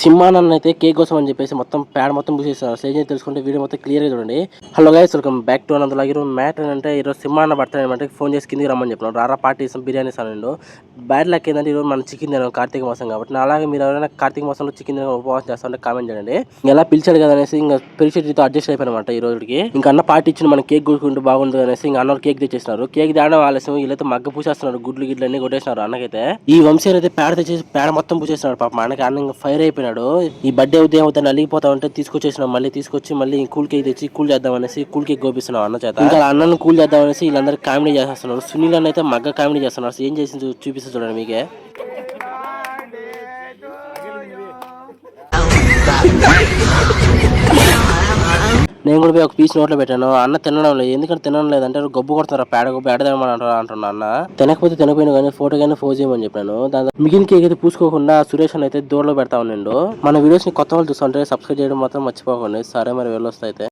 సింహానన్న అయితే కేక్ కోసం అని చెప్పేసి మొత్తం ప్యాడ్ మొత్తం పూసేస్తున్నారు స్టేజ్ అయితే తెలుసుకుంటే వీడియో మొత్తం క్లియర్గా చూడండి. Hello guys welcome back to అనంత లాగిరు మ్యాట్ అంటే ఈరోజు సింహాన్న బర్త్డే ఫోన్ చేసి కిందికి రమ్మని చెప్పినాడు. రారా పార్టీ ఇస్తాం బిర్యానీ ఇస్తాను బ్యాడ్ లక్ ఏంటంటే ఈరోజు మనం చికెన్ తినాం కార్తీక మాసం కాబట్టి. నా అలాగే మీరు ఎవరైనా కార్తీక మాసంలో చికెన్ తిన ఉపవాసం చేస్తామంటే కామెంట్ చేయండి. ఎలా పిలిచాడు కదా అనేసి ఇంకా పిలిచేటితో అడ్జస్ట్ అయిపోయినమాట ఈ రోజుకి. ఇంకా అన్న పార్టీ ఇచ్చిన మన కేక్ గుడుకుంటూ బాగుంటుంది అనేసి ఇంకా అన్న కేక్ తెచ్చేసినారు. కేక్ తేడం ఆలస్యం వీళ్ళైతే మగ్గ పూసేస్తున్నారు గుడ్లు గిడ్లు అన్ని కొట్టేసినారు అన్నకైతే. ఈ వంశీని అయితే పేడ తెచ్చేసి పేడ మొత్తం పూసేస్తున్నాడు పాప. అన్నకి అన్న ఇంకా ఫైర్ అయిపోయినాడు. ఈ బర్త్డే ఉదయం అవుతాను అలిగిపోతా ఉంటే తీసుకొచ్చేసినాం మళ్ళీ తీసుకొచ్చి మళ్ళీ కూల్ కేక్ తెచ్చి కూల్ చేద్దాం అనేసి కూల్ కేక్ గోపిస్తున్నాం అన్న చేత. ఇంకా అన్నను కూల్ చేద్దాం అనేసి వీళ్ళందరూ కామెడీ చేస్తున్నారు సునీల్ అన్న అయితే మగ్గ కామెడీ చేస్తున్నారు. ఏం చేసి చూపిస్తా చూడండి మీకే. నేను కూడా పోయి ఒక పీస్ నోట్లో పెట్టాను. అన్న తినడం లేదు. ఎందుకంటే తినడం లేదంటే గబ్బు కొడుతున్నారు పేడ గొబ్బు ఎడదేమని అంటారు అంటున్నా అన్న. తినకపోతే తినకపోయినా కానీ ఫోటో కానీ ఫోజ్ చేయమని చెప్పాను. దాని మిగిలిన కేక్ అయితే పూసుకోకుండా సురేష్ అని అయితే దూరంలో పెడతా ఉన్నాడు. మన వీడియోస్ని కొత్త వాళ్ళు చూస్తుంటే సబ్స్క్రైబ్ చేయడం మాత్రం మర్చిపోకండి. సరే మరి వెళ్ళొస్తా అయితే.